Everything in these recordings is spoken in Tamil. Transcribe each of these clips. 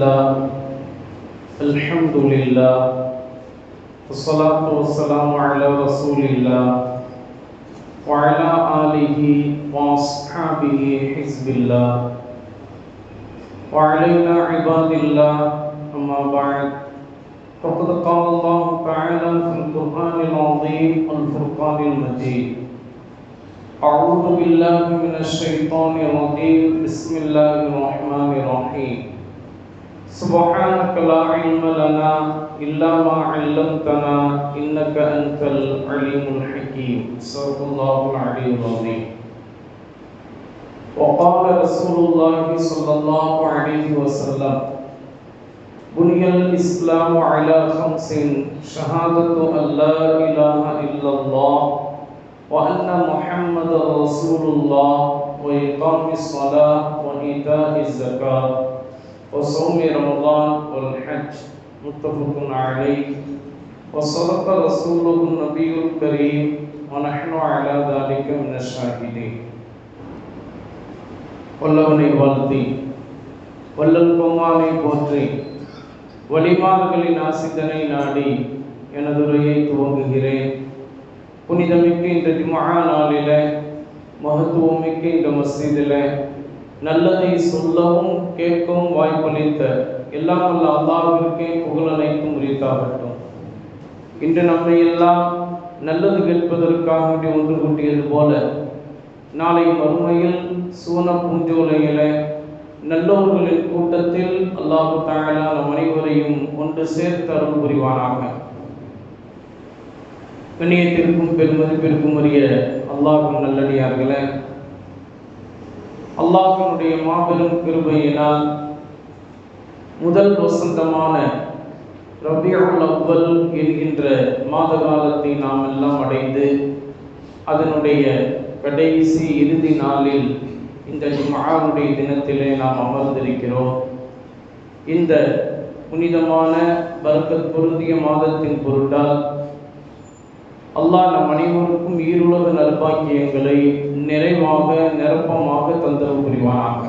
بسم الحمد لله، والصلاة والسلام على رسول الله وعلى آله وأصحابه حزب الله. وعلينا عباد الله، أما بعد، فقد قال الله تعالى في القرآن العظيم، الفرقان المجيد. أعوذ بالله من الشيطان الرجيم، بسم الله الرحمن الرحيم. سبحانك لا علم لنا إلا ما علمتنا إنك أنت العليم الحكيم. صدق الله العلي العظيم. وقال رسول الله صلى الله عليه وسلم، بني الإسلام على خمس، شهادة أن لا إله إلا الله وأن محمد رسول الله وإقام الصلاة وإيتاء الزكاة وصوم رمضان والحج متفق عليه وصدق رسوله النبي الكريم ونحن على ذلك من الشاهدين வல்லவனை வாழ்த்தி வல்லல் கோமானை போற்றி வழிமார்களின் ஆசித்தனை நாடி எனதுரையை துவங்குகிறேன் புனிதமிக்க இந்த ஜுமஆ நாளில மகத்துவமிக்க இந்த மஸ்ஜிதில் நல்லதை சொல்லவும் கேட்கவும் வாய்ப்பளித்த எல்லாம் வல்ல அல்லாவிற்கே புகழ் அனைத்தும் உரித்தாகட்டும். இன்று நம்மை எல்லாம் நல்லது கேட்பதற்காக வேண்டி ஒன்று கூட்டியது போல நாளை மறுமையில் சூன பூஞ்சோலையில நல்லோர்களின் கூட்டத்தில் அல்லாஹு தாலா நம் அனைவரையும் ஒன்று சேர்த்து அருள் புரிவானாக. கண்ணியத்திற்கும் பெருமதிப்பிற்கும் உரிய அல்லாஹும் நல்லடியார்களே அல்லாஹினுடைய மாபெரும் கிருபையினால் முதல் வசந்தமான ரபியுல் அவ்வல் என்கின்ற மாத காலத்தை நாம் எல்லாம் அடைந்து அதனுடைய கடைசி இறுதி நாளில் இந்த ஜுமாவுடைய தினத்திலே நாம் அமர்ந்திருக்கிறோம். இந்த புனிதமான பரக்கத் பொருந்திய மாதத்தின் பொருட்டால் அல்லாஹ் நம் அனைவருக்கும் ஈருலக நல்பாக்கியங்களை நிறைவாக நிரப்பமாக தந்தரவு புரிவானாக.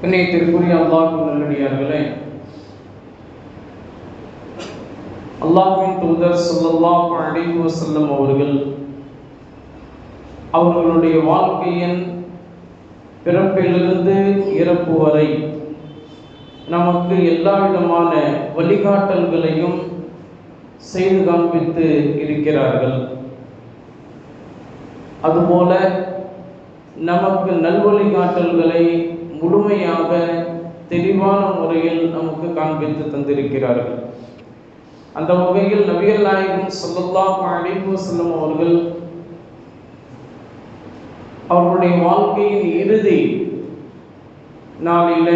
கண்ணியத்திற்குரிய அல்லாஹ் நல்லடியார்களே அல்லாஹின் தூதர் ஸல்லல்லாஹு அழைவு செல்லும் அவர்கள் அவர்களுடைய வாழ்க்கையின் பிறப்பிலிருந்து இறப்பு வரை நமக்கு எல்லா விதமான வழிகாட்டல்களையும் செய்து காண்பித்து இருக்கிறார்கள். அதுபோல நமக்கு நல்வழிகாட்டல்களை முழுமையாக தெளிவான முறையில் நமக்கு காண்பித்து தந்திருக்கிறார்கள். அந்த வகையில் நபிகள் நாயகம் ஸல்லல்லாஹு அலைஹி வஸல்லம் அவர்கள் அவர்களுடைய வாழ்க்கையின் இறுதி நாளில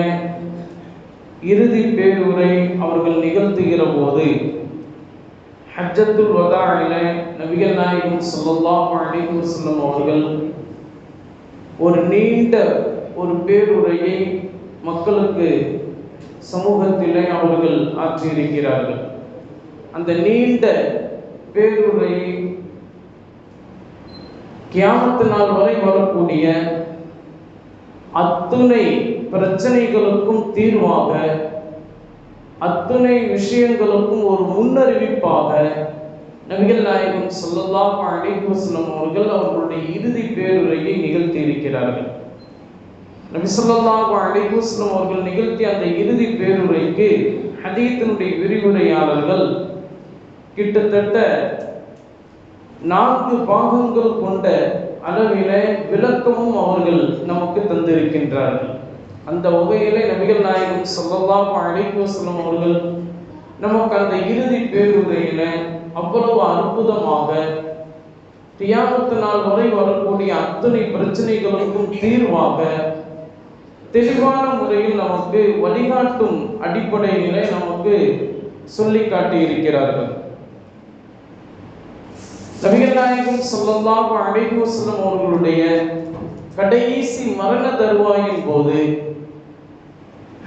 இறுதி பேருரை அவர்கள் நிகழ்த்துகிற போது ஹஜ்ஜத்துல் வதாவில நபிகள் நாயகம் ஸல்லல்லாஹு அலைஹி வஸல்லம் அவர்கள் ஒரு நீண்ட ஒரு பேருரையை மக்களுக்கு சமூகத்திலே அவர்கள் ஆற்றியிருக்கிறார்கள். அந்த நீண்ட பேருரையை கியாமத்து நாள் வரை வரக்கூடிய அத்துணை பிரச்சனைகளுக்கும் தீர்வாக அத்தனை விஷயங்களுக்கும் ஒரு முன்னறிவிப்பாக நபிகள் நாயகம் ஸல்லல்லாஹு அலைஹி அவர்கள் அவர்களுடைய இறுதி பேருரையை நிகழ்த்தி இருக்கிறார்கள். நபி ஸல்லல்லாஹு அலைஹி அவர்கள் நிகழ்த்திய அந்த இறுதி பேருரைக்கு ஹதீத்தினுடைய விரிவுரையாளர்கள் கிட்டத்தட்ட நான்கு பாகங்கள் கொண்ட அளவில விளக்கமும் அவர்கள் நமக்கு தந்திருக்கின்றார்கள். அந்த வகையிலே நபிகள் நாயகம் சொல்லலாம் அழைப்பு வஸல்லம் அவர்கள் நமக்கு அந்த இறுதி பேருரையில அவ்வளவு அற்புதமாக தியாகத்து நாள் வரை வரக்கூடிய அத்தனை பிரச்சனைகளுக்கும் தீர்வாக தெளிவான முறையில் நமக்கு வழிகாட்டும் அடிப்படையிலே நமக்கு சொல்லி காட்டி இருக்கிறார்கள் நபிகள் நாயகம் சொல்லலாம் அழைப்பு வஸல்லம் அவர்களுடைய கடைசி மரண தருவாயின் போது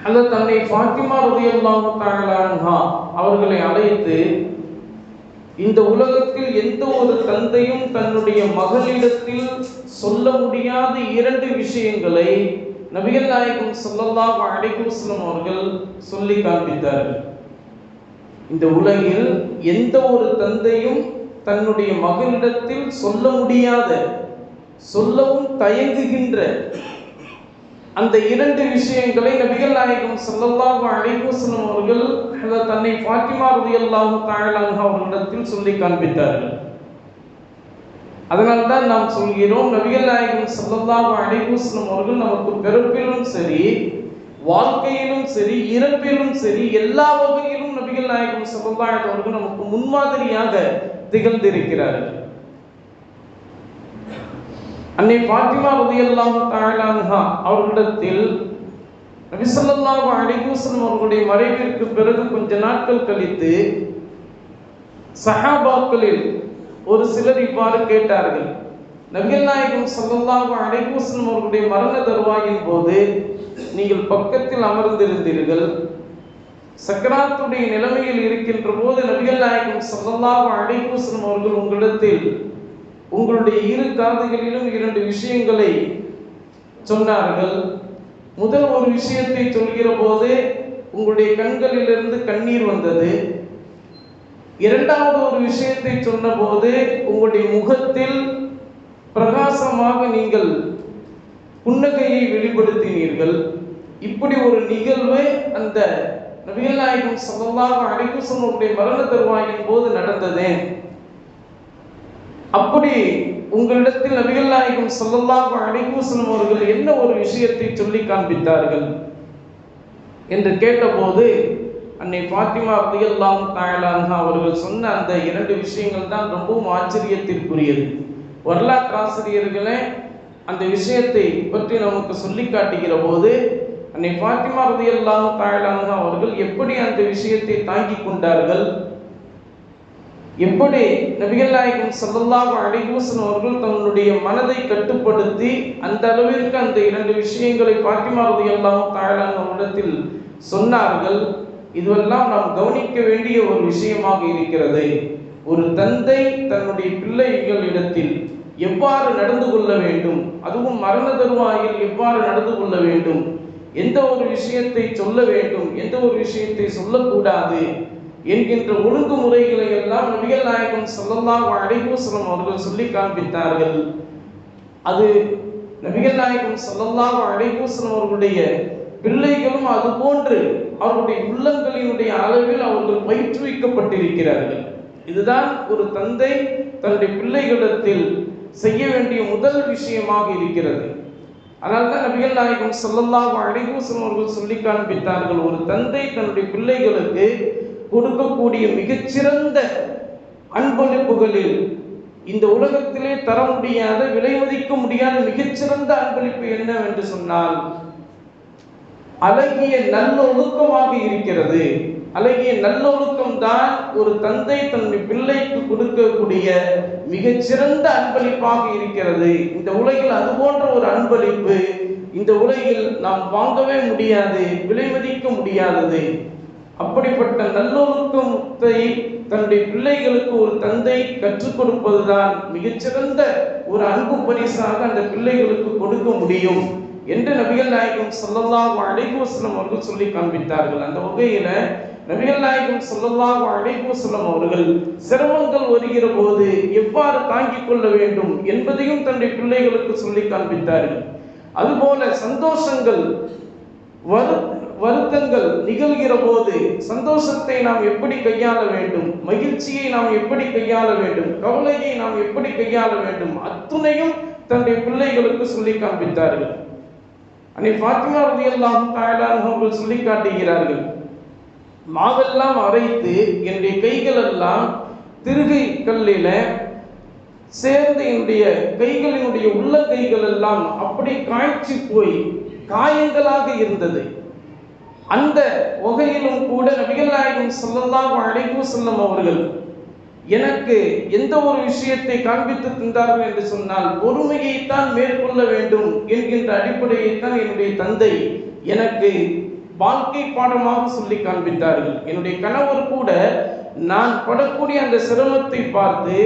ஹலத் தன்னை ஃபாத்திமா ரலியல்லாஹு தஆலா அவர்களை அழைத்து இந்த உலகத்தில் எந்த ஒரு தந்தையும் தன்னுடைய மகளிடத்தில் சொல்ல முடியாத இரண்டு விஷயங்களை நபிகள் நாயகம் ஸல்லல்லாஹு அலைஹி அவர்கள் சொல்லி காண்பித்தார்கள். இந்த உலகில் எந்த ஒரு தந்தையும் தன்னுடைய மகளிடத்தில் சொல்ல முடியாத சொல்லவும் தயங்குகின்ற அந்த இரண்டு விஷயங்களை நபிகள் நாயகம் சல்லல்லாஹு அலைஹி வஸல்லம் அவர்கள் தன்னை ஃபாத்திமா ரலியல்லாஹு தஆலா அவர்களிடத்தில் சொல்லி காண்பித்தார்கள். அதனால் தான் நாம் சொல்கிறோம் நபிகள் நாயகம் சல்லல்லாஹு அலைஹி வஸல்லம் அவர்கள் நமக்கு பிறப்பிலும் சரி வாழ்க்கையிலும் சரி இறப்பிலும் சரி எல்லா வகையிலும் நபிகள் நாயகம் ஸல்லல்லாஹு அலைஹி அவர்கள் நமக்கு முன்மாதிரியாக திகழ்ந்திருக்கிறார்கள். அன்னை பாத்திமா ரலியல்லாஹு தஆலா அவர்களிடத்தில் நபி ஸல்லல்லாஹு அவர்களுடைய மறைவிற்கு பிறகு கொஞ்ச நாட்கள் கழித்து சஹாபாக்களில் ஒரு சிலர் இவ்வாறு கேட்டார்கள். நபிகள் நாயகம் ஸல்லல்லாஹு அலைஹி அவர்களுடைய மரண தருவாயின் போது நீங்கள் பக்கத்தில் அமர்ந்திருந்தீர்கள். சக்கராத்துடைய நிலைமையில் இருக்கின்ற போது நபிகள் நாயகம் ஸல்லல்லாஹு அலைஹி அவர்கள் உங்களிடத்தில் உங்களுடைய இரு காதுகளிலும் இரண்டு விஷயங்களை சொன்னார்கள். முதல் ஒரு விஷயத்தை சொல்கிற போது உங்களுடைய கண்களிலிருந்து கண்ணீர் வந்தது. இரண்டாவது ஒரு விஷயத்தை சொன்னபோது உங்களுடைய முகத்தில் பிரகாசமாக நீங்கள் புன்னகையை வெளிப்படுத்தினீர்கள். இப்படி ஒரு நிகழ்வு அந்த நபிகள் நாயகம் ஸல்லல்லாஹு அலைஹி மரண தருவாயின் போது நடந்தது. அப்படி உங்களிடத்தில் நபிகள் நாயகம் ஸல்லல்லாஹு அலைஹி அவர்கள் என்ன ஒரு விஷயத்தை சொல்லி காண்பித்தார்கள்? என்று கேட்டபோது அன்னை ஃபாத்திமா ரலியல்லாஹு தஆலா அவர்கள் சொன்ன அந்த இரண்டு விஷயங்கள் தான் ரொம்பவும் ஆச்சரியத்திற்குரியது. வரலாற்று ஆசிரியர்களே அந்த விஷயத்தை பற்றி நமக்கு சொல்லி காட்டுகிற போது அன்னை ஃபாத்திமா ரலியல்லாஹு தஆலா அவர்கள் எப்படி அந்த விஷயத்தை தாங்கிக் கொண்டார்கள்? எப்படி நபிகள் நாயகம் ஸல்லல்லாஹு அவர்கள் தன்னுடைய மனதை கட்டுப்படுத்தி அந்த அளவிற்கு அந்த இரண்டு விஷயங்களை ஃபாத்திமா எல்லாம் தாழான இடத்தில் சொன்னார்கள். இதுவெல்லாம் நாம் கவனிக்க வேண்டிய ஒரு விஷயமாக இருக்கிறது. ஒரு தந்தை தன்னுடைய பிள்ளைகளிடத்தில் எவ்வாறு நடந்து கொள்ள வேண்டும்? அதுவும் மரண தருவாயில் எவ்வாறு நடந்து கொள்ள வேண்டும்? எந்த ஒரு விஷயத்தை சொல்ல வேண்டும்? எந்த ஒரு விஷயத்தை சொல்லக்கூடாது? என்கின்ற ஒழுங்குமுறைகளை எல்லாம் நபிகள் நாயகம் சொல்லலாம் அலைஹி அவர்கள் சொல்லி காண்பித்தார்கள். அது நபிகள் நாயகம் சொல்லலாம் அலைஹி அவர்களுடைய பிள்ளைகளும் அது போன்று அவர்களுடைய உள்ளங்களினுடைய அளவில் அவர்கள் பயிற்றுவிக்கப்பட்டிருக்கிறார்கள் இதுதான் ஒரு தந்தை தன்னுடைய பிள்ளைகளிடத்தில் செய்ய வேண்டிய முதல் விஷயமாக இருக்கிறது. அதனால்தான் நபிகள் நாயகம் ஸல்லல்லாஹு அலைஹி அவர்கள் சொல்லி காண்பித்தார்கள் ஒரு தந்தை தன்னுடைய பிள்ளைகளுக்கு கொடுக்கக்கூடிய மிகச்சிறந்த அன்பளிப்புகளில் இந்த உலகத்திலே தர முடியாத விலை மதிக்க முடியாத மிகச்சிறந்த அன்பளிப்பு என்னவென்று சொன்னால் அழகிய நல்லொழுக்கமாக இருக்கிறது. அழகிய நல்லொழுக்கம் தான் ஒரு தந்தை தன்னுடைய பிள்ளைக்கு கொடுக்கக்கூடிய மிகச்சிறந்த அன்பளிப்பாக இருக்கிறது. இந்த உலகில் அது போன்ற ஒரு அன்பளிப்பு இந்த உலகில் நாம் வாங்கவே முடியாது விலை மதிக்க முடியாதது. அப்படிப்பட்ட நல்லொழுக்கத்தை தன்னுடைய பிள்ளைகளுக்கு ஒரு தந்தை கற்றுக் கொடுப்பதுதான் மிகச்சிறந்த ஒரு அன்பு பரிசாக அந்த பிள்ளைகளுக்கு கொடுக்க முடியும் என்று நபிகள் நாயகம் சொல்லலாம் அழைகோசலம் அவர்கள் சொல்லி காண்பித்தார்கள். அந்த வகையில நபிகள் நாயகம் சொல்லலாம் அழைகோசலம் அவர்கள் சிரமங்கள் வருகிற போது எவ்வாறு தாங்கிக் கொள்ள வேண்டும் என்பதையும் தன்னுடைய பிள்ளைகளுக்கு சொல்லி காண்பித்தார்கள். அதுபோல சந்தோஷங்கள் வரும் வருத்தங்கள் நிகழ்கிற போது சந்தோஷத்தை நாம் எப்படி கையாள வேண்டும்? மகிழ்ச்சியை நாம் எப்படி கையாள வேண்டும்? கவலையை நாம் எப்படி கையாள வேண்டும்? அத்துணையும் தன்னுடைய பிள்ளைகளுக்கு சொல்லி காண்பித்தார்கள். அன்னை பாத்திமா ரலியல்லாஹு எல்லாம் அவர்கள் சொல்லி காட்டுகிறார்கள். மாவெல்லாம் அரைத்து என்னுடைய கைகள் எல்லாம் திருகை கல்லில சேர்ந்து என்னுடைய கைகளினுடைய உள்ள கைகள் எல்லாம் அப்படி காய்ச்சி போய் காயங்களாக இருந்தது. அந்த வகையிலும் கூட நபிகள் நாயகம் சொல்லலாம் அழைக்கும் செல்லும் அவர்கள் எனக்கு எந்த ஒரு விஷயத்தை காண்பித்து தந்தார்கள் என்று சொன்னால் பொறுமையைத்தான் மேற்கொள்ள வேண்டும் என்கின்ற அடிப்படையைத்தான் என்னுடைய தந்தை எனக்கு வாழ்க்கை பாடமாக சொல்லி காண்பித்தார்கள். என்னுடைய கணவர் கூட நான் படக்கூடிய அந்த சிரமத்தை பார்த்து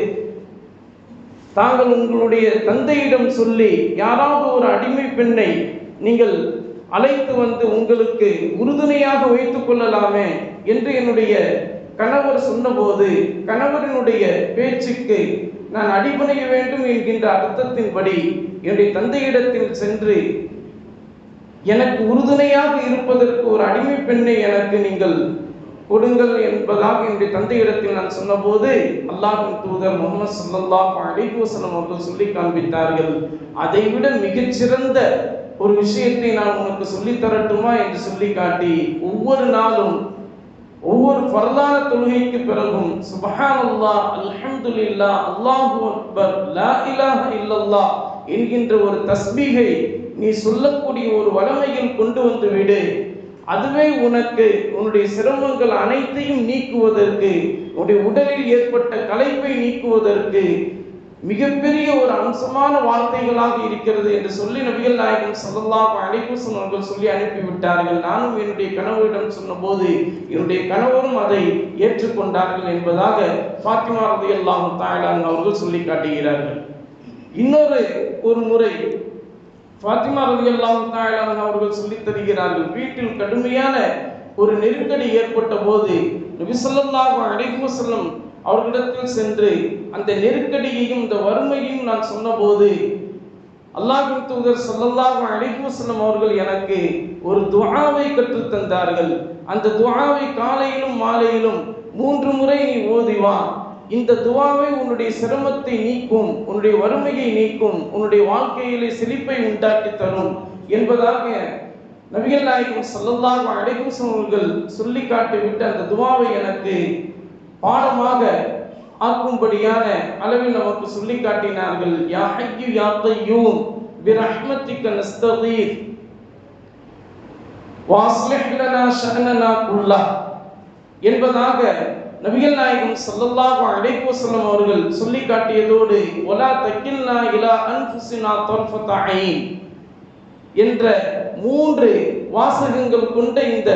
தாங்கள் உங்களுடைய தந்தையிடம் சொல்லி யாராவது ஒரு அடிமை பெண்ணை நீங்கள் அழைத்து வந்து உங்களுக்கு உறுதுணையாக வைத்துக் கொள்ளலாமே என்று என்னுடைய கணவர் சொன்னபோது கணவரினுடைய பேச்சுக்கு நான் அடிபணிய வேண்டும் என்கின்ற அர்த்தத்தின்படி என்னுடைய தந்தையிடத்தில் சென்று எனக்கு உறுதுணையாக இருப்பதற்கு ஒரு அடிமை பெண்ணை எனக்கு நீங்கள் கொடுங்கள் என்பதாக என்னுடைய தந்தையிடத்தில் நான் சொன்னபோது அல்லாஹின் தூதர் முகமது ஸல்லல்லாஹு அலைஹி அவர்கள் சொல்லி காண்பித்தார்கள். அதைவிட மிகச்சிறந்த ஒரு விஷயத்தை நான் உனக்கு சொல்லித் தரட்டுமா என்று சொல்லி காட்டி ஒவ்வொரு நாளும் ஒவ்வொரு பரதான தொழுகைக்கு பிறகும் சுபஹானல்லா அல்ஹம்துலில்லா அல்லாஹு அக்பர் லா இலாஹ இல்லல்லா என்கின்ற ஒரு தஸ்பீகை நீ சொல்லக்கூடிய ஒரு வளமையில் கொண்டு வந்து விடு. அதுவே உனக்கு உன்னுடைய சிரமங்கள் அனைத்தையும் நீக்குவதற்கு உன்னுடைய உடலில் ஏற்பட்ட களைப்பை நீக்குவதற்கு மிகப்பெரிய ஒரு அம்சமான வார்த்தைகளாக இருக்கிறது என்று சொல்லி நபிகள் நாயகம் ஸல்லல்லாஹு அனைவசன் அவர்கள் சொல்லி அனுப்பிவிட்டார்கள். நானும் என்னுடைய கணவரிடம் சொன்னபோது என்னுடைய கணவரும் அதை ஏற்றுக்கொண்டார்கள் என்பதாக ஃபாத்திமா ரலியல்லாஹு தாயலான் அவர்கள் சொல்லி காட்டுகிறார்கள். இன்னொரு ஒரு முறை ஃபாத்திமா ரலியல்லாஹு தாயலான் அவர்கள் சொல்லி தருகிறார்கள். வீட்டில் கடுமையான ஒரு நெருக்கடி ஏற்பட்ட போது நபி ஸல்லல்லாஹு அலைஹி அவர்களிடத்தில் சென்று அந்த நெருக்கடியையும் இந்த வறுமையையும் நான் சொன்னபோது அல்லாஹின் தூதர் ஸல்லல்லாஹு அலைஹி அவர்கள் எனக்கு ஒரு துவாவை கற்றுத் தந்தார்கள். அந்த துவாவை காலையிலும் மாலையிலும் மூன்று முறை நீ ஓதி வா. இந்த துவாவை உன்னுடைய சிரமத்தை நீக்கும் உன்னுடைய வறுமையை நீக்கும் உன்னுடைய வாழ்க்கையிலே செழிப்பை உண்டாக்கி தரும் என்பதாக நபிகள் நாயகம் ஸல்லல்லாஹு அலைஹி அவர்கள் சொல்லி காட்டிவிட்டு அந்த துவாவை எனக்கு பாடமாக ஆக்கும்படியான அளவில் நமக்கு சொல்லி காட்டினார்கள் யா ஹய்யு யா கையூம் பிரஹ்மத்திக நஸ்தகீர் வாஸ்லிஹ் லனா ஷஅனனா குல்லா. என்பதாக நபிகள் நாயகம் ஸல்லல்லாஹு அலைஹி வஸல்லம் அவர்கள் சொல்லி காட்டியதோடு வலா தக்கில்னா இலா அன்ஃபுசினா தர்ஃபத ஐன் என்ற மூன்று வாசகங்கள் கொண்ட இந்த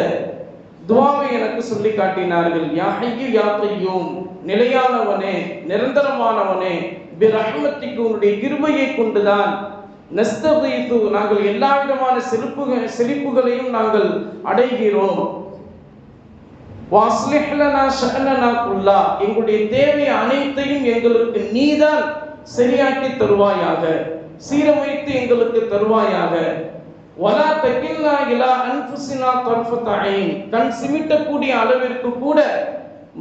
துவாவை எனக்கு சொல்லி காட்டினார்கள். யா யாத்தையும் நிலையானவனே நிரந்தரமானவனே பிரஹ்மத்திக்கு உன்னுடைய கிருபையை கொண்டுதான். நஸ்தகீது நாங்கள் எல்லா விதமான செழிப்புகள் செழிப்புகளையும் நாங்கள் அடைகிறோம். எங்களுடைய தேவை அனைத்தையும் எங்களுக்கு நீதான் சரியாக்கி தருவாயாக சீரமைத்து எங்களுக்கு தருவாயாக. வலா தக்கில்னா இலா அன்புசினா தொல்ஃபத்தாயின் கண் சிமிட்டக்கூடிய அளவிற்கு கூட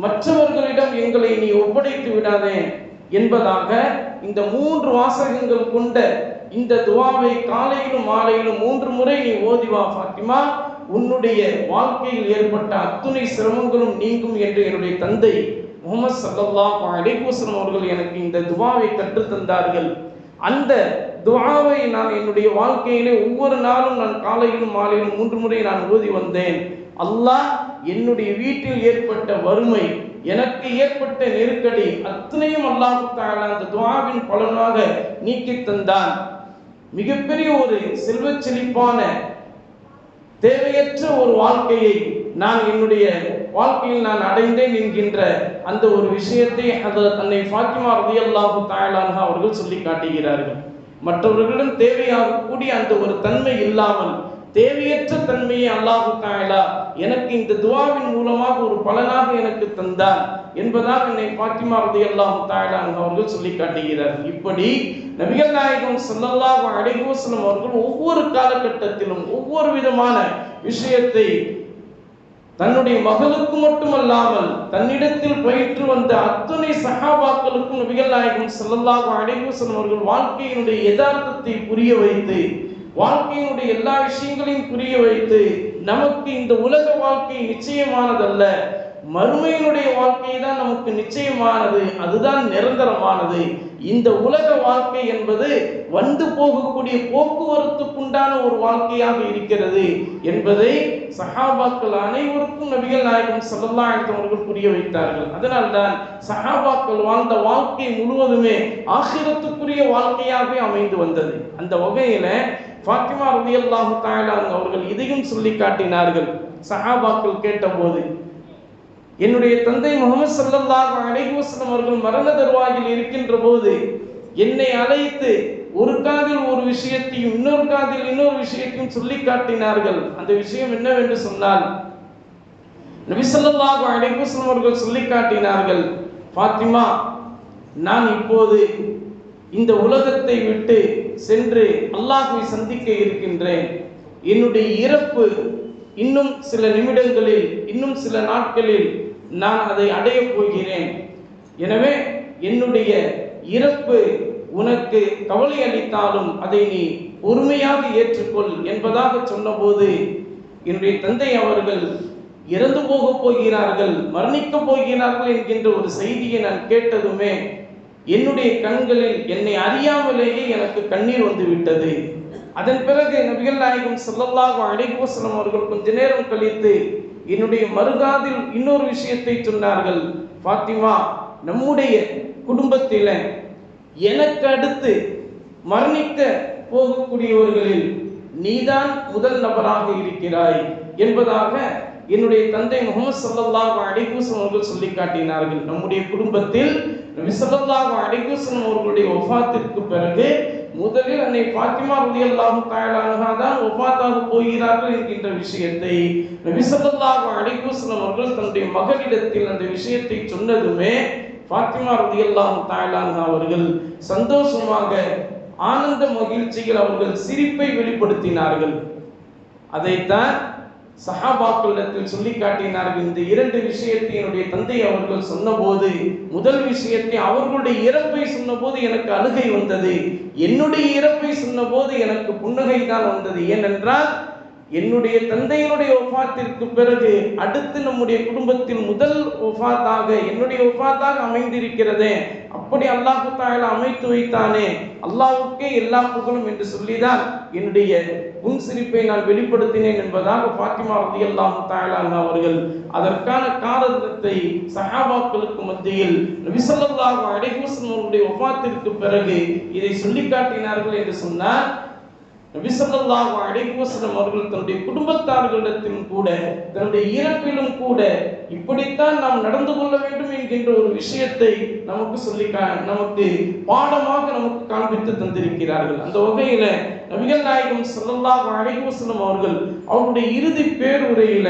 மற்றவர்களிடம் எங்களை நீ ஒப்படைத்து விடாதே என்பதாக இந்த மூன்று வாசகங்கள் கொண்ட இந்த துவாவை காலையிலும் மாலையிலும் மூன்று முறை நீ ஓதி வா ஃபாத்திமா. உன்னுடைய வாழ்க்கையில் ஏற்பட்ட அத்துணை சிரமங்களும் நீங்கும் என்று என்னுடைய தந்தை முகமது சல்லல்லாஹு அலைஹி அவர்கள் எனக்கு இந்த துவாவை கற்றுத்தந்தார்கள். அந்த துவாவை நான் என்னுடைய வாழ்க்கையிலே ஒவ்வொரு நாளும் நான் காலையிலும் மாலையிலும் மூன்று முறை நான் ஓதி வந்தேன். அல்லாஹ் என்னுடைய வீட்டில் ஏற்பட்ட வறுமை எனக்கு ஏற்பட்ட நெருக்கடி அத்தனையும் அல்லாஹ் தஆலா அந்த துவாவின் பலனாக நீக்கி தந்தான். மிகப்பெரிய ஒரு செல்வ செழிப்பான தேவையற்ற ஒரு வாழ்க்கையை நான் என்னுடைய வாழ்க்கையில் நான் அடைந்தேன் என்கின்ற அந்த ஒரு விஷயத்தை அந்த தன்னை ஃபாத்திமா ரதி அல்லாஹு அன்ஹா அவர்கள் சொல்லி காட்டுகிறார்கள். மற்றவர்களிடம் தேவையாகக்கூடிய அந்த ஒரு தன்மை இல்லாமல் தேவையற்ற தன்மையை அல்லாஹு தாயலா எனக்கு இந்த துவாவின் மூலமாக ஒரு பலனாக எனக்கு தந்தார் என்பதாக என்னை பாத்திமாவதி ரலியல்லாஹு தஆலா அன்ஹா அவர்கள் சொல்லி காட்டுகிறார். இப்படி நபிகள் நாயகம் ஸல்லல்லாஹு அலைஹி அவர்கள் ஒவ்வொரு காலகட்டத்திலும் ஒவ்வொரு விதமான விஷயத்தை தன்னுடைய மகளுக்கு மட்டுமல்லாமல் தன்னிடத்தில் பயிற்று வந்த அத்துணை சகாபாக்களுக்கும் நபிகள் நாயகம் செல்லல்லாக அலைஹி அவர்கள் வாழ்க்கையினுடைய யதார்த்தத்தை புரிய வைத்து வாழ்க்கையினுடைய எல்லா விஷயங்களையும் புரிய வைத்து நமக்கு இந்த உலக வாழ்க்கை நிச்சயமானதல்ல. மறுமையினுடைய வாழ்க்கை தான் நமக்கு நிச்சயமானது அதுதான் நிரந்தரமானது. இந்த உலக வாழ்க்கை என்பது வந்து போகக்கூடிய போக்குவரத்துக்குண்டான ஒரு வாழ்க்கையாக இருக்கிறது என்பதை சஹாபாக்கள் அனைவருக்கும் நபிகள் நாயகம் ஸல்லல்லாஹு அவர்கள் புரிய வைத்தார்கள். அதனால்தான் சஹாபாக்கள் வாழ்ந்த வாழ்க்கை முழுவதுமே ஆசிரத்துக்குரிய வாழ்க்கையாகவே அமைந்து வந்தது. அந்த வகையில ஃபாத்திமா ரலியல்லாஹு தஆலா அவர்கள் இதையும் சொல்லி காட்டினார்கள். சஹாபாக்கள் கேட்டபோது என்னுடைய தந்தை முகமது சல்லாஹ் அலைஹி அவர்கள் மரண தருவாயில் இருக்கின்ற போது என்னை அழைத்து ஒரு காதில் ஒரு விஷயத்தையும் இன்னொரு காதில் இன்னொரு விஷயத்தையும் சொல்லி காட்டினார்கள். அந்த விஷயம் என்னவென்று சொன்னால் நபி ஸல்லல்லாஹு அவர்கள் சொல்லி காட்டினார்கள் பாத்திமா நான் இப்போது இந்த உலகத்தை விட்டு சென்று அல்லாஹுவை சந்திக்க இருக்கின்றேன். என்னுடைய இறப்பு இன்னும் சில நிமிடங்களில் இன்னும் சில நாட்களில் நான் அதை அடையப் போகிறேன். எனவே என்னுடைய இறப்பு உனக்கு கவலை அளித்தாலும் அதை நீ பொறுமையாக ஏற்றுக்கொள் என்பதாக சொன்னபோது என்னுடைய தந்தை அவர்கள் இறந்து போக போகிறார்கள் மரணிக்க போகிறார்கள் என்கின்ற ஒரு செய்தியை நான் கேட்டதுமே என்னுடைய கண்களில் என்னை அறியாமலேயே எனக்கு கண்ணீர் வந்துவிட்டது. அதன் பிறகு நபிகள் நாயகம் செல்லல்லாக அலைஹி வஸல்லம் அவர்கள் கொஞ்ச நேரம் கழித்து என்னுடைய மறுகாதில் இன்னொரு விஷயத்தை சொன்னார்கள். ஃபாத்திமா நம்முடைய குடும்பத்தில் எனக்கு அடுத்து மரணிக்க போகக்கூடியவர்களில் நீதான் முதல் நபராக இருக்கிறாய் என்பதாக என்னுடைய தந்தை முகமது ஸல்லல்லாஹு அடைகூசன் அவர்கள் சொல்லி காட்டினார்கள். நம்முடைய குடும்பத்தில் நபி அடைகூசன் அவர்களுடைய ஒஃபாத்திற்கு பிறகு முதலில் அன்னை ஃபாத்திமா ரலியல்லாஹு தஆலா தாயலானுகா தான் ஒப்பாத்தாக போகிறார்கள் என்கின்ற விஷயத்தை நபி ஸல்லல்லாஹு அவர்கள் தன்னுடைய மகளிடத்தில் அந்த விஷயத்தை சொன்னதுமே பாத்திமா ரலியல்லாஹு தஆலா தாயலானுகா அவர்கள் சந்தோஷமாக ஆனந்த மகிழ்ச்சியில் அவர்கள் சிரிப்பை வெளிப்படுத்தினார்கள். அதைத்தான் சஹாபாக்களிடத்தில் சொல்லி காட்டினார்கள். இந்த இரண்டு விஷயத்தை என்னுடைய தந்தை அவர்கள் சொன்னபோது முதல் விஷயத்தை அவர்களுடைய இறப்பை சொன்னபோது எனக்கு அழுகை வந்தது. என்னுடைய இறப்பை சொன்னபோது எனக்கு புன்னகை தான் வந்தது. ஏனென்றால் என்னுடைய தந்தையினுடைய ஒஃபாத்திற்கு பிறகு அடுத்து நம்முடைய குடும்பத்தில் முதல் ஒஃபாத்தாக என்னுடைய ஒஃபாத்தாக அமைந்திருக்கிறதே அப்படி அல்லாஹு தாயால அமைத்து வைத்தானே அல்லாஹுக்கே எல்லா புகழும் என்று சொல்லிதான் என்னுடைய முன் சிரிப்பை நான் வெளிப்படுத்தினேன் என்பதாக பாத்திமா ரதி அல்லாஹு அன்ஹா அவர்கள் அதற்கான காரணத்தை சஹாபாக்களுக்கு மத்தியில் நபி ஸல்லல்லாஹு அவருடைய வஃபாத்திற்கு பிறகு இதை சொல்லி காட்டினார்கள் என்று சொன்னார் நபி ஸல்லல்லாஹு அவர்கள் தன்னுடைய குடும்பத்தார்களிடத்திலும் கூட தன்னுடைய இறப்பிலும் கூட இப்படித்தான் நாம் நடந்து கொள்ள வேண்டும் என்கின்ற ஒரு விஷயத்தை நமக்கு சொல்லி நமக்கு பாடமாக நமக்கு காண்பித்து தந்திருக்கிறார்கள். அந்த வகையில நபிகள் நாயகம் ஸல்லல்லாஹு அலைஹி அவர்கள் அவருடைய இறுதி பேருரையில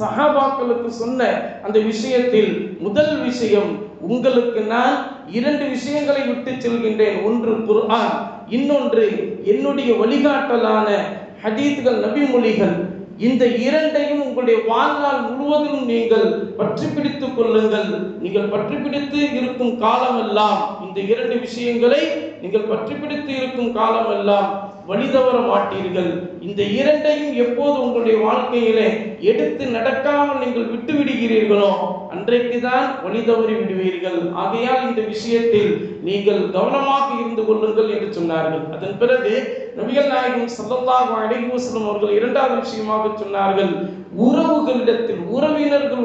சஹாபாக்களுக்கு சொன்ன அந்த விஷயத்தில் முதல் விஷயம் உங்களுக்கு நான் இரண்டு விஷயங்களை விட்டு செல்கின்றேன். ஒன்று குர்ஆன் இன்னொன்று என்னுடைய வழிகாட்டலான ஹதீத்கள் நபிமொழிகள் இந்த இரண்டையும் உங்களுடைய வாழ்நாள் முழுவதும் நீங்கள் பற்றி பிடித்துக் கொள்ளுங்கள். நீங்கள் பற்றி பிடித்து இருக்கும் காலமெல்லாம் இந்த இரண்டு விஷயங்களை நீங்கள் பற்றி பிடித்து இருக்கும் காலமெல்லாம் வழி தவற மாட்டீர்கள். இந்த இரண்டையும் எப்போது உங்களுடைய வாழ்க்கையிலே எடுத்து நடக்காமல் நீங்கள் விட்டு விடுகிறீர்களோ அன்றைக்கு தான் வழி தவறி விடுவீர்கள். ஆகையால் இந்த விஷயத்தில் நீங்கள் கவனமாக இருந்து கொள்ளுங்கள் என்று சொன்னார்கள். அதன் பிறகு நபிகள் நாயகம் ஸல்லல்லாஹு அலைஹி வஸல்லம் அவர்கள் இரண்டாவது விஷயமாக சொன்னார்கள். உறவுகளிடத்தில்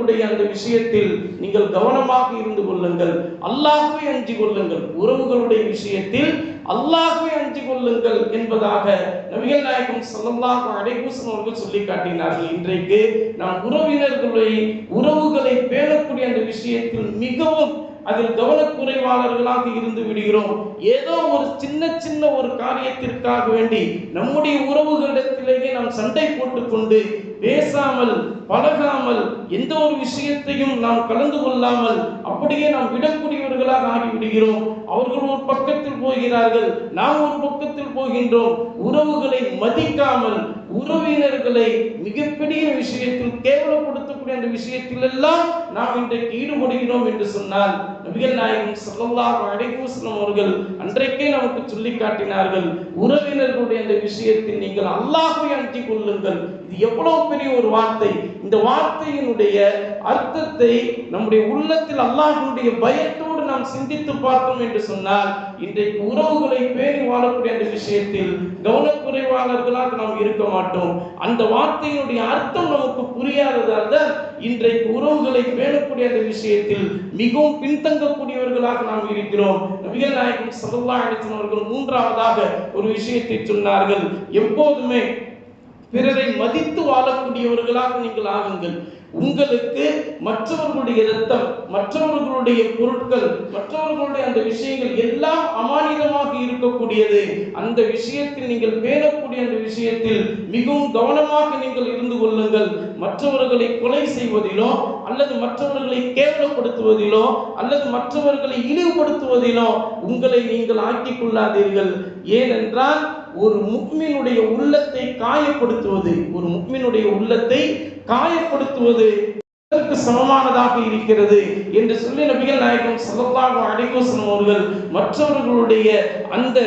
உங்களுடைய அந்த விஷயத்தில் நீங்கள் கவனமாக இருந்து கொள்ளுங்கள். அல்லாகவே அஞ்சி கொள்ளுங்கள். உறவுகளுடைய விஷயத்தில் அல்லாகவே அஞ்சி கொள்ளுங்கள் என்பதாக நபிகள் நாயகம் ஸல்லல்லாஹு அடைபூசன் அவர்கள் சொல்லி காட்டினார்கள் இன்றைக்கு நாம் உறவினர்களை உறவுகளை பேணக்கூடிய அந்த விஷயத்தில் மிகவும் அதில் கவனக்குறைவாளர்களாக இருந்து விடுகிறோம். ஏதோ ஒரு சின்ன சின்ன ஒரு காரியத்திற்காக வேண்டி நம்முடைய உறவுகளிடத்திலேயே நாம் சண்டை போட்டுக்கொண்டு பேசாமல் பழகாமல் எந்த ஒரு விஷயத்தையும் நாம் கலந்து கொள்ளாமல் அப்படியே நாம் விடக்கூடியவர்களாக ஆகிவிடுகிறோம். அவர்கள் ஒரு பக்கத்தில் போகிறார்கள் நாம் ஒரு பக்கத்தில் போகின்றோம். உறவுகளை மதிக்காமல் உறவினர்களை மிகப்பெரிய விஷயத்தில் கேவலப்படுத்தக்கூடிய அந்த விஷயத்தில் எல்லாம் நாம் இன்றைக்கு ஈடுபடுகிறோம் என்று சொன்னால் நபிகள் நாயகம் சல்லாஹ் அலைஹி அவர்கள் அன்றைக்கே நமக்கு சொல்லி காட்டினார்கள் உறவினர்களுடைய அந்த விஷயத்தில் நீங்கள் அல்லாஹை அஞ்சிக் கொள்ளுங்கள். இது எவ்வளவு பெரிய ஒரு வார்த்தை. இந்த வார்த்தையினுடைய அர்த்தத்தை நம்முடைய உள்ளத்தில் அல்லாஹினுடைய பயத்தோடு நாம் சிந்தித்து பார்த்தோம் என்று சொன்னால் இன்றைக்கு உறவுகளை பேணி வாழக்கூடிய அந்த விஷயத்தில் கவனக்குறைவாளர்களாக நாம் இருக்க மாட்டோம். அந்த வார்த்தையினுடைய அர்த்தம் நமக்கு புரியாததால் தான் இன்றைக்கு உறவுகளை பேணக்கூடிய அந்த விஷயத்தில் மிகவும் பின்தங்கக்கூடியவர்களாக நாம் இருக்கிறோம். நபிகள் நாயகம் சதல்லா அவர்கள் மூன்றாவதாக ஒரு விஷயத்தை சொன்னார்கள். எப்போதுமே பிறரை மதித்து வாழக்கூடியவர்களாக நீங்கள் ஆகுங்கள். உங்களுக்கு மற்றவர்களுடைய ரத்தம் மற்றவர்களுடைய பொருட்கள் மற்றவர்களுடைய அந்த விஷயங்கள் எல்லாம் அமானிதமாக இருக்கக்கூடியது. அந்த விஷயத்தில் நீங்கள் பேணக்கூடிய அந்த விஷயத்தில் மிகவும் கவனமாக நீங்கள் இருந்து கொள்ளுங்கள். மற்றவர்களை கொலை செய்வதிலோ அல்லது மற்றவர்களை கேவலப்படுத்துவதிலோ அல்லது மற்றவர்களை இழிவுபடுத்துவதிலோ உங்களை நீங்கள் ஆக்கிக் கொள்ளாதீர்கள். ஏனென்றால் ஒரு முக்மினுடைய உள்ளத்தை காயப்படுத்துவது ஒரு முக்மினுடைய உள்ளத்தை காயப்படுத்துவது சமமானதாக இருக்கிறது என்று சொல்லி நபிகள் நாயகம் ஸல்லல்லாஹு அலைஹி அவர்கள் மற்றவர்களுடைய அந்த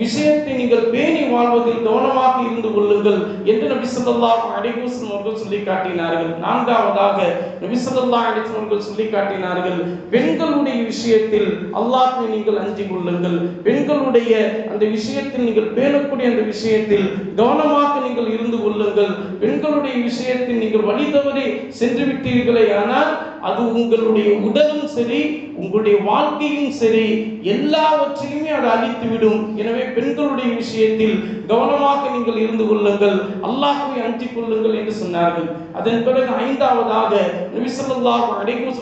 விஷயத்தை நீங்கள் பேணி வாழ்வதில் கவனமாக இருந்து கொள்ளுங்கள் என்று நபி ஸல்லல்லாஹு அலைஹி அவர்கள் சொல்லி காட்டினார்கள். நான்காவதாக நபி ஸல்லல்லாஹு அலைஹி அவர்கள் சொல்லி காட்டினார்கள் பெண்களுடைய விஷயத்தில் அல்லாஹை நீங்கள் அஞ்சி கொள்ளுங்கள். பெண்களுடைய அந்த விஷயத்தில் நீங்கள் பேணக்கூடிய அந்த விஷயத்தில் கவனமாக நீங்கள் இருந்து கொள்ளுங்கள். பெண்களுடைய விஷயத்தில் நீங்கள் வழி தவறி சென்று விட்டீர்கள் ஆனால் அது உங்களுடைய உடலும் சரி உங்களுடைய வாழ்க்கையும் சரி எல்லாவற்றையுமே அது அழித்துவிடும். எனவே பெண்களுடைய விஷயத்தில் கவனமாக நீங்கள் இருந்து கொள்ளுங்கள். அல்லாஹுவை அஞ்சிக் கொள்ளுங்கள் என்று சொன்னார்கள். அதன் பிறகு ஐந்தாவதாக நபி ஸல்லல்லாஹு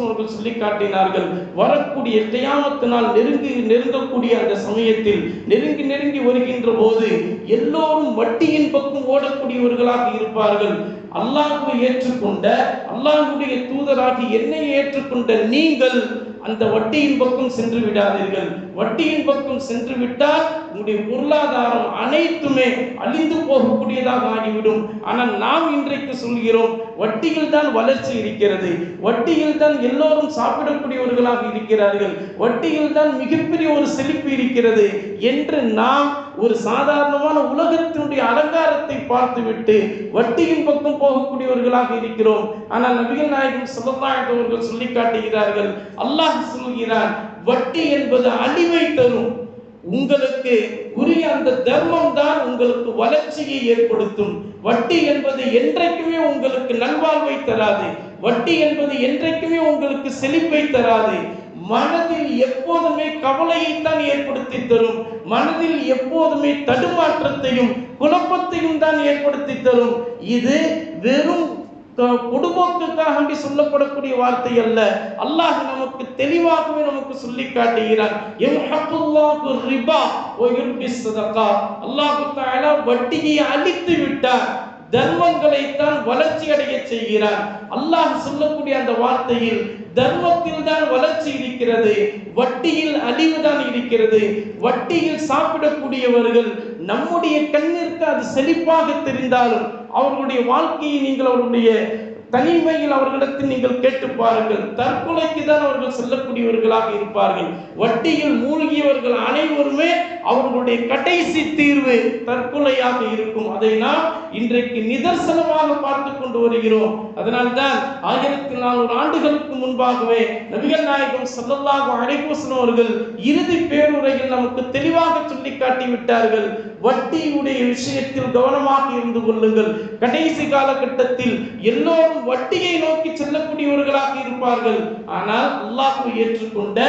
அவர்கள் சொல்லி காட்டினார்கள் வரக்கூடிய கியாமத்து நாள் நெருங்கி நெருங்கக்கூடிய அந்த சமயத்தில் நெருங்கி நெருங்கி வருகின்ற போது எல்லோரும் வட்டியின் பக்கம் ஓடக்கூடியவர்களாக இருப்பார்கள். அல்லாஹுவை ஏற்றுக்கொண்ட அல்லாஹுடைய தூதராகி என்னை ஏற்றுக்கொண்ட நீங்கள் அந்த வட்டியின் பக்கம் சென்று விடாதீர்கள். வட்டியின் பக்கம் சென்று விட்டால் உங்களுடைய பொருளாதாரம் அனைத்துமே அழிந்து போகக்கூடியதாக ஆகிவிடும். ஆனால் நாம் இன்றைக்கு சொல்கிறோம் வட்டியில் தான் வளர்ச்சி இருக்கிறது. வட்டியில் தான் எல்லோரும் சாப்பிடக்கூடியவர்களாக இருக்கிறார்கள். வட்டியில் தான் மிகப்பெரிய ஒரு செழிப்பு இருக்கிறது என்று நாம் ஒரு சாதாரணமான உலகத்தினுடைய அலங்காரத்தை பார்த்துவிட்டு வட்டியின் பக்கம் போகக்கூடியவர்களாக இருக்கிறோம். ஆனால் நபிகள் நாயகம் ஸல்லல்லாஹு சொல்லி காட்டுகிறார்கள் அல்லாஹ் சொல்கிறான் வட்டி என்பது அழிவை தரும். உங்களுக்கு உரிய அந்த தர்மம் தான் உங்களுக்கு வளர்ச்சியை ஏற்படுத்தும். வட்டி என்பது என்றைக்குமே உங்களுக்கு நல்வாழ்வை தராது. வட்டி என்பது என்றைக்குமே உங்களுக்கு செழிப்பை தராது. மனதில் எப்போதுமே கவலையைத்தான் ஏற்படுத்தி தரும். மனதில் எப்போதுமே தடுமாற்றத்தையும் குழப்பத்தையும் தான் ஏற்படுத்தி தரும். இது வெறும் குடும்பத்துக்காக வேண்டி சொல்லப்படக்கூடிய வார்த்தை அல்ல. அல்லாஹ் நமக்கு தெளிவாகவே நமக்கு சொல்லி காட்டுகிறான். அல்லாஹு அல்லாஹ் வட்டியை அழித்து விட்டார். தர்மங்களைத்தான் வளர்ச்சி அடைய செய்கிறார். அல்லாஹ் சொல்லக்கூடிய அந்த வார்த்தையில் தர்மத்தில் தான் வளர்ச்சி இருக்கிறது வட்டியில் அழிவு தான் இருக்கிறது. வட்டியில் சாப்பிடக்கூடியவர்கள் நம்முடைய கண்ணிற்கு அது செழிப்பாக தெரிந்தாலும் அவர்களுடைய வாழ்க்கையை நீங்கள் அவருடைய தனிமையில் அவர்களிடத்தில் நீங்கள் கேட்டு பாருங்கள். தற்கொலைக்கு தான் அவர்கள் செல்லக்கூடியவர்களாக இருப்பார்கள். வட்டியில் மூழ்கியவர்கள் அனைவருமே அவர்களுடைய கடைசி தீர்வு தற்கொலையாக இருக்கும். அதை நாம் இன்றைக்கு நிதர்சனமாக பார்த்து கொண்டு வருகிறோம். அதனால்தான் ஆயிரத்தி நானூறு ஆண்டுகளுக்கு முன்பாகவே நபிகள் நாயகம் ஸல்லல்லாஹு அலைஹி அவர்கள் இறுதி பேருரையில் நமக்கு தெளிவாக சொல்லி காட்டி விட்டார்கள் வட்டியுடைய விஷயத்தில் கவனமாக இருந்து கொள்ளுங்கள். கடைசி காலகட்டத்தில் எல்லோரும் வட்டியை நோக்கி செல்லக்கூடியவர்களாக இருப்பார்கள். ஆனால் அல்லாஹு ஏற்றுக்கொண்ட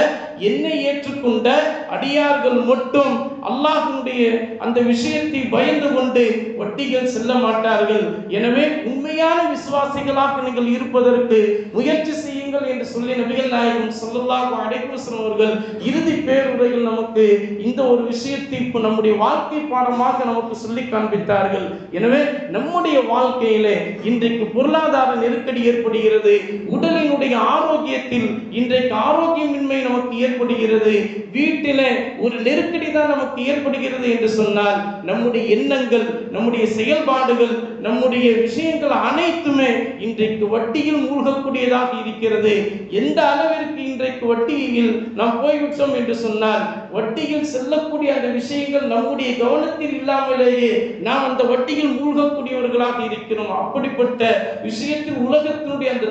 என்னை ஏற்றுக்கொண்ட அடியார்கள் மட்டும் அல்லாஹுடைய அந்த விஷயத்தை பயந்து கொண்டு வட்டிகள் செல்ல மாட்டார்கள். எனவே உண்மையான விசுவாசிகளாக நீங்கள் இருப்பதற்கு முயற்சி செய்யுங்கள் என்று சொல்லி நபிகள் நாயகம் ஸல்லல்லாஹு அலைஹி அவர்கள் இறுதி பேருரையில் நமக்கு இந்த ஒரு விஷயத்தை இப்போ நம்முடைய வாழ்க்கை பாடமாக நமக்கு சொல்லி காண்பித்தார்கள். எனவே நம்முடைய வாழ்க்கையிலே இன்றைக்கு பொருளாதார நெருக்கடி ஏற்படுகிறது உடலினுடைய ஆரோக்கியத்தில் இன்றைக்கு ஆரோக்கியமின்மை நமக்கு ஏற்படுகிறது வீட்டிலே ஒரு நெருக்கடி தான் நமக்கு ஏற்படுகிறது என்று சொன்னால் நம்முடைய எண்ணங்கள் நம்முடைய செயல்பாடுகள் நம்முடைய விஷயங்கள் அனைத்துமே இன்றைக்கு வட்டியில் மூழ்கக்கூடியதாக இருக்கிறது. எந்த அளவிற்கு இன்றைக்கு வட்டியில் நாம் போய்விட்டோம் என்று சொன்னால் வட்டியில் செல்லக்கூடிய அந்த விஷயங்கள் நம்முடைய கவனத்தில் இல்லாமலேயே நாம் அந்த வட்டியில் மூழ்கக்கூடியவர்களாக இருக்கிறோம். அப்படிப்பட்ட விஷயத்தில் உலகத்தினுடைய அந்த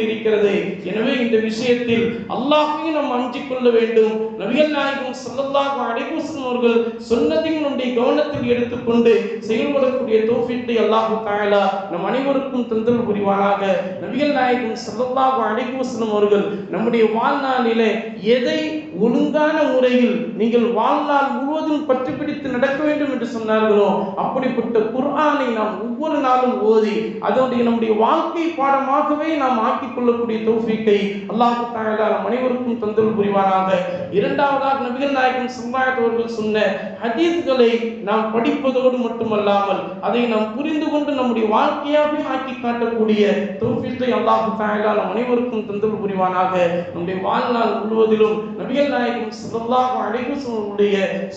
கொண்டிருக்கிறது. எனவே இந்த விஷயத்தில் அல்லாஹையும் நாம் அஞ்சிக் கொள்ள வேண்டும். நபிகள் நாயகம் ஸல்லல்லாஹு அலைஹி வஸல்லம் அவர்கள் சொன்னதையும் நம்முடைய கவனத்தில் எடுத்துக்கொண்டு செயல்படக்கூடிய தௌஃபீக்கை அல்லாஹ் தஆலா நம் அனைவருக்கும் தந்தல் புரிவானாக. நபிகள் நாயகம் ஸல்லல்லாஹு அலைஹி வஸல்லம் அவர்கள் நம்முடைய வாழ்நாளிலே எதை ஒழுங்கான முறையில் நீங்கள் வாழ்நாள் முழுவதும் பற்றி பிடித்து நடக்க வேண்டும் என்று சொன்னார்களோ அப்படிப்பட்ட குர்ஆனை நாம் ஒவ்வொரு நாளும் ஓதி அதனுடைய நம்முடைய வாழ்க்கை பாடமாகவே நாம் ஆக்கிக் கொள்ளக்கூடிய தௌஃபீக்கை அல்லாஹ் தஆலா நம் அனைவருக்கும் தந்தல் புரிவானாக. இரண்டாவதாக நபிகள் நாயகன் சமுதாயத்தவர்கள் சொன்ன ஹதீஸ்களை நாம் படிப்பதோடு மட்டுமல்லாமல் அதை நாம் புரிந்து கொண்டு நம்முடைய வாழ்க்கையாகவே ஆக்கி காட்டக்கூடிய தௌஃபீக்கை அல்லாஹ் தஆலா நம் அனைவருக்கும் தந்தல் புரிவானாக. நம்முடைய வாழ்நாள் முழுவதிலும் நபிகள் நாயகம் சுல்லாஹ் அலைஹி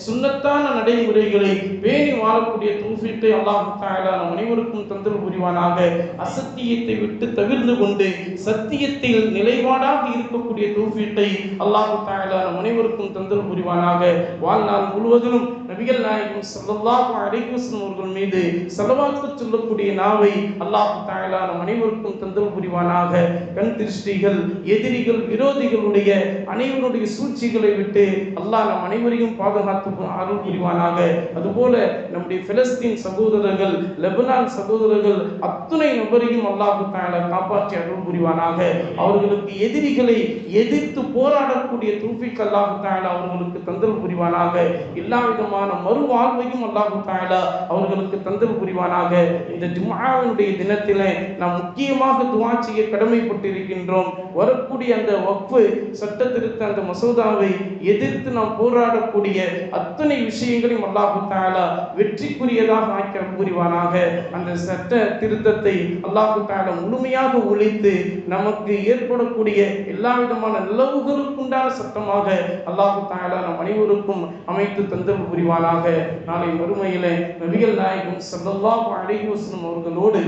சுண்ணத்தான நடைமுறைகளை பேணி வாழக்கூடிய தௌஃபீக்கை அல்லாஹு தாயலா நம் அனைவருக்கும் தந்தல் புரிவானாக. அசத்தியத்தை விட்டு தவிர்ந்து கொண்டு சத்தியத்தில் நிலைப்பாடாக இருக்கக்கூடிய தௌஃபீக்கை அல்லாஹு தாயலா நம் அனைவருக்கும் தந்தல் புரிவானாக. வாழ்நாள் முழுவதிலும் நபிகள் நாயகம் சல்லல்லாஹு அலைஹி வஸல்லம் அவர்கள் மீது ஸலவாத்து சொல்லக்கூடிய நாவை அல்லாஹ் தஆலா நம் அனைவருக்கும் தந்தல் புரிவானாக. கண் திருஷ்டிகள் எதிரிகள் விரோதிகளுடைய அனைவருடைய சூழ்ச்சிகளை விட்டு அல்லாஹ் நம் அனைவரையும் பாதுகாத்து அருள் புரிவானாக. அதுபோல நம்முடைய பிலஸ்தீன் சகோதரர்கள் லெபனான் சகோதரர்கள் அத்துணை நபரையும் அல்லாஹ் தஆலா காப்பாற்றி அருள் புரிவானாக. அவர்களுக்கு எதிரிகளை எதிர்த்து போராடக்கூடிய தூஃபிக் அல்லாஹ் தஆலா அவர்களுக்கு தந்தல் புரிவானாக. எல்லா விதமான மறுவாழ்வையும் அல்லாஹ் தஆலா அவர்களுக்கு தந்தல் புரிவானாக. இந்த ஜும்ஆவினுடைய தினத்திலே நாம் முக்கியமாக துவா செய்ய கடமைப்பட்டிருக்கின்றோம். வரக்கூடிய அந்த வப்பு சட்ட திருத்த அந்த மசோதாவை எதிர்த்து நாம் போராடக்கூடிய அத்தனை விஷயங்களையும் அல்லாஹ் தஆலா வெற்றிக்குரியதாக ஆக்க புரிவானாக. அந்த சட்ட திருத்தத்தை அல்லாஹ் தஆலா முழுமையாக ஒழித்து நமக்கு ஏற்படக்கூடிய எல்லா விதமான நிலவுகளுக்குண்டான சட்டமாக அல்லாஹ் தஆலா நம் அனைவருக்கும் அமைத்து தந்தல் புரிவானாக நாளை மறுமையில் நபிகள் நாயகம் ஸல்லல்லாஹு அலைஹி அவர்களோடு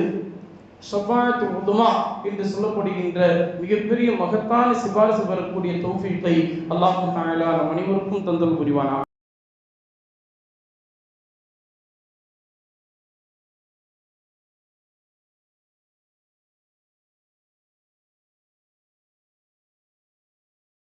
ஷஃபாஅத் உதுமா என்று சொல்லப்படுகின்ற மிகப்பெரிய மகத்தான சிபாரிசு வரக்கூடிய தௌஃபீக்கை அல்லாஹ் தஆலா நம் அனைவருக்கும் தந்தல் புரிவானா